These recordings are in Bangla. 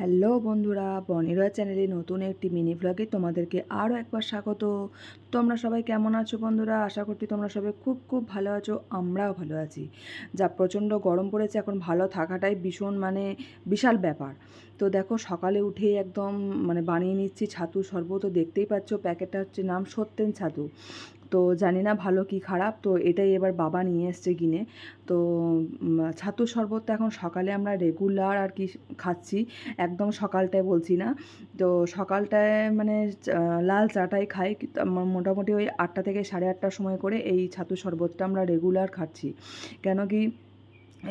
হ্যালো বন্ধুরা বনিরা চ্যানেলে নতুন একটি মিনি ব্লগে তোমাদেরকে আরও একবার স্বাগত। তোমরা সবাই কেমন আছো বন্ধুরা? আশা করছি তোমরা সবাই খুব খুব ভালো আছো, আমরাও ভালো আছি। যা প্রচণ্ড গরম পড়েছে, এখন ভালো থাকাটাই ভীষণ মানে বিশাল ব্যাপার। তো দেখো, সকালে উঠে একদম মানে বানিয়ে নিচ্ছি ছাতু শরবত দেখতেই পাচ্ছ প্যাকেটটা হচ্ছে নাম সত্যেন ছাতু। তো জানি না ভালো কি খারাপ, তো এটাই এবার বাবা নিয়ে এসছে কিনে। তো ছাতুর শরবতটা এখন সকালে আমরা রেগুলার আর কি খাচ্ছি, একদম সকালটায় বলছি না। তো সকালটায় মানে লাল চাটাই খাই মোটামুটি ওই আটটা থেকে সাড়ে আটটার সময় করে এই ছাতু শরবতটা আমরা রেগুলার খাচ্ছি। কেন কি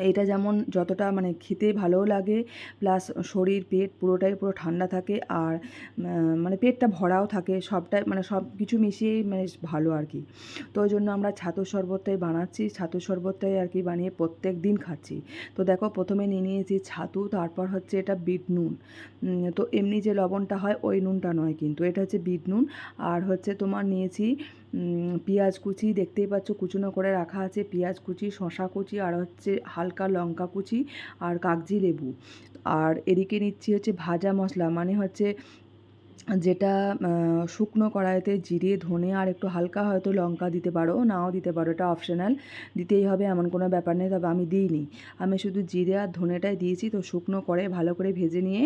এইটা যেমন যতটা মানে খেতে ভালোও লাগে প্লাস শরীর, পেট পুরোটাই পুরো ঠান্ডা থাকে আর মানে পেটটা ভরাও থাকে, সবটাই মানে সব কিছু মিশিয়েই মানে ভালো আর কি। তো ওই জন্য আমরা ছাতুর শরবতটাই বানাচ্ছি, ছাতুর শরবতটাই আর কি বানিয়ে প্রত্যেক দিন খাচ্ছি। তো দেখো প্রথমে নিয়ে নিয়েছি ছাতু, তারপর হচ্ছে এটা বিট নুন। তো এমনি যে লবণটা হয় ওই নুনটা নয় কিন্তু, এটা হচ্ছে বিট নুন। আর হচ্ছে তোমার নিয়েছি পেঁয়াজ কুচি, দেখতেই পাচ্ছ কুচুনো করে রাখা আছে, পেঁয়াজ কুচি শশা কুচি, আর হচ্ছে হালকা লঙ্কা কুচি আর কাগজি লেবু। আর এদিকে নিচ্ছি হচ্ছে ভাজা মশলা মানে হচ্ছে যেটা শুকনো কড়াইতে জিরে, ধনে আর একটু হালকা হয়তো লঙ্কা দিতে পারো, নাও দিতে পারো, এটা অপশনাল দিতেই হবে, এমন কোনো ব্যাপার নেই, তবে আমি দিইনি। আমি শুধু জিরে আর ধনেটাই দিয়েছি, তো শুকনো করে ভালো করে ভেজে নিয়ে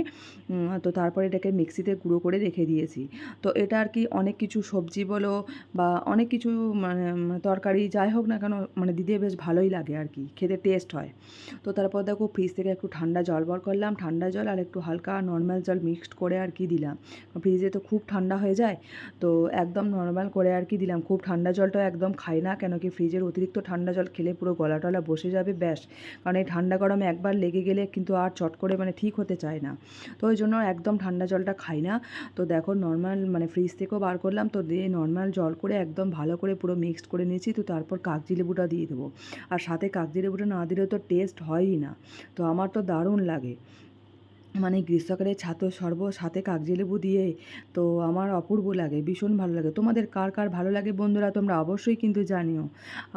তো তারপরে এটাকে মিক্সিতে গুঁড়ো করে রেখে দিয়েছি। তো এটা আর কি অনেক কিছু সবজি বলো বা অনেক কিছু মানে তরকারি যাই হোক না কেন মানে দিতে বেশ ভালোই লাগে আর কি, খেতে টেস্ট হয়। তো তারপর দেখো ফ্রিজ থেকে একটু ঠান্ডা জল বর করলাম, ঠান্ডা জল আর একটু হালকা নর্মাল জল মিক্সড করে আর কি দিলাম। ফ্রিজে তো খুব ঠান্ডা হয়ে যায়, তো একদম নর্মাল করে আর কি দিলাম। খুব ঠান্ডা জলটাও একদম খাই না কেন কি ফ্রিজের অতিরিক্ত ঠান্ডা জল খেলে পুরো গলা টলা বসে যাবে, ব্যাস। কারণ এই ঠান্ডা গরমে একবার লেগে গেলে কিন্তু আর চট করে মানে ঠিক হতে চায় না। তো ওই জন্য একদম ঠান্ডা জলটা খাই না। তো দেখো নর্মাল মানে ফ্রিজ থেকেও বার করলাম, তো দিয়ে নর্মাল জল করে একদম ভালো করে পুরো মিক্সড করে নিয়েছি, তো তারপর কাগজি লেবুটা দিয়ে দেবো। আর সাথে কাগজি লেবুটা না দিলে তো টেস্ট হয়ই না। তো আমার তো দারুণ লাগে। মানে গ্রীষ্মকালে ছাতো সর্ব সাথে কাগজি লেবু দিয়ে, তো আমার অপূর্ব লাগে, ভীষণ ভালো লাগে। তোমাদের কার কার ভালো লাগে বন্ধুরা, তোমরা অবশ্যই কিন্তু জানিও।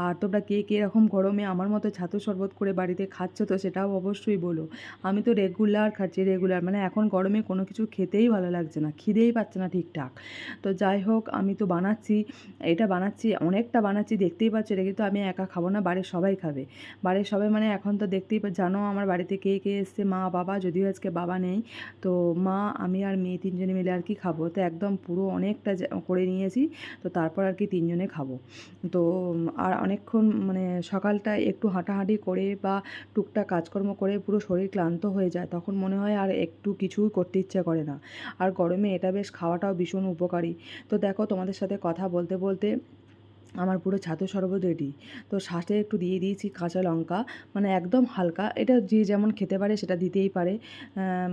আর তোমরা কে কে এরকম গরমে আমার মতো ছাতু, শরবত করে বাড়িতে খাচ্ছ, তো সেটাও অবশ্যই বলো। আমি তো রেগুলার খাচ্ছি রেগুলার মানে এখন গরমে কোনো কিছু খেতেই ভালো লাগছে না, খিদেই পাচ্ছে না ঠিকঠাক। তো যাই হোক, আমি তো বানাচ্ছি, এটা বানাচ্ছি, অনেকটা বানাচ্ছি, দেখতেই পাচ্ছ এটা কিন্তু আমি একা খাব না, বাড়ির সবাই খাবে। বাড়ির সবাই মানে এখন তো দেখতেই জানো আমার বাড়িতে কে কে এসছে, মা, বাবা, যদিও আজকে বাবা বাবা নেই। তো মা, আমি আর মেয়ে তিনজনে মিলে আর কি খাব? তো একদম পুরো অনেকটা করে নিয়েছি। তো তারপর আর কি তিনজনে খাব। তো আর অনেকক্ষণ মানে সকালটা একটু হাঁটাহাঁটি করে বা টুকটাক কাজকর্ম করে পুরো শরীর ক্লান্ত হয়ে যায়, তখন মনে হয় আর একটু কিছুই করতে ইচ্ছা করে না। আর গরমে এটা বেশ খাওয়াটাও ভীষণ উপকারী। তো দেখো তোমাদের সাথে কথা বলতে বলতে আমার পুরো ছাতু শরবত রেডি তো সাথে একটু দিয়ে দিয়েছি কাঁচা লঙ্কা মানে একদম হালকা। এটা যে যেমন খেতে পারে সেটা দিতেই পারে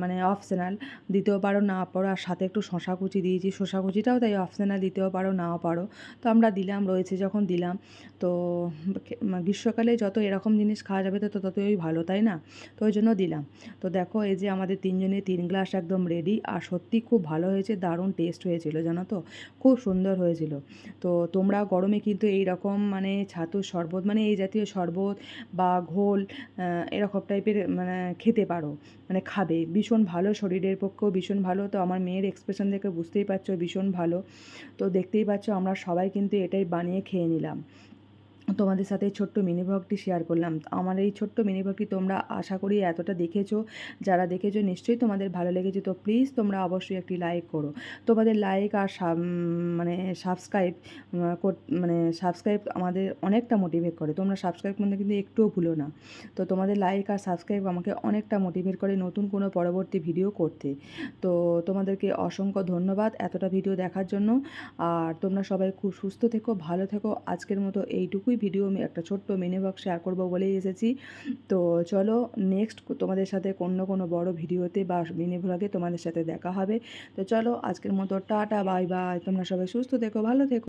মানে অপশনাল দিতেও পারো না পারো। আর সাথে একটু শশা কুচি দিয়েছি। শশা কুচিটাও তাই অপশনাল দিতেও পারো, নাও পারো। তো আমরা দিলাম, রয়েছে যখন দিলাম। তো গ্রীষ্মকালে যত এরকম জিনিস খাওয়া যাবে তো ততই ভালো, তাই না? তো ওই জন্য দিলাম। তো দেখো এই যে আমাদের তিনজনে তিন গ্লাস একদম রেডি আর সত্যি খুব ভালো হয়েছে, দারুণ টেস্ট হয়েছিল, জানো তো? খুব সুন্দর হয়েছিল। তো তোমরা গরমে কিন্তু এই রকম মানে ছাতুর শরবত মানে এই জাতীয় শরবত বা ঘোল এরকম টাইপের মানে খেতে পারো মানে খাবে। ভীষণ ভালো, শরীরের পক্ষেও ভীষণ ভালো। তো আমার মেয়ের এক্সপ্রেশন দেখে বুঝতেই পারছ ভীষণ ভালো। তো দেখতেই পাচ্ছ আমরা সবাই কিন্তু এটাই বানিয়ে খেয়ে নিলাম। তোমাদের সাথে ছোট্ট মিনি ব্লগটি শেয়ার করলাম। আমার এই ছোট্ট মিনি ব্লগটি তোমরা আশা করি এতটা দেখেছ, যারা দেখেছ নিশ্চয়ই তোমাদের ভালো লেগেছে। তো প্লিজ তোমরা অবশ্যই একটি লাইক করো। তোমাদের লাইক আর মানে সাবস্ক্রাইব মানে সাবস্ক্রাইব আমাদের অনেকটা মোটিভেট করে। তোমরা সাবস্ক্রাইব করতে কিন্তু একটুও ভুলো না। তো তোমাদের লাইক আর সাবস্ক্রাইব আমাকে অনেকটা মোটিভেট করে নতুন কোনো পরবর্তী ভিডিও করতে। তো তোমাদেরকে অসংখ্য ধন্যবাদ এতটা ভিডিও দেখার জন্য। আর তোমরা সবাই খুব সুস্থ থেকো, ভালো থেকো। আজকের মতো এইটুকুই। ভিডিও আমি একটা ছোট্ট মিনি বক্স শেয়ার করব বলেই এসেছি। তো চলো নেক্সট তোমাদের সাথে অন্য কোনো বড় ভিডিওতে বা মিনি ব্লগে তোমাদের সাথে দেখা হবে। তো চলো আজকের মতো টাটা বাই বাই তোমরা সবাই সুস্থ থেকো, ভালো থেকো।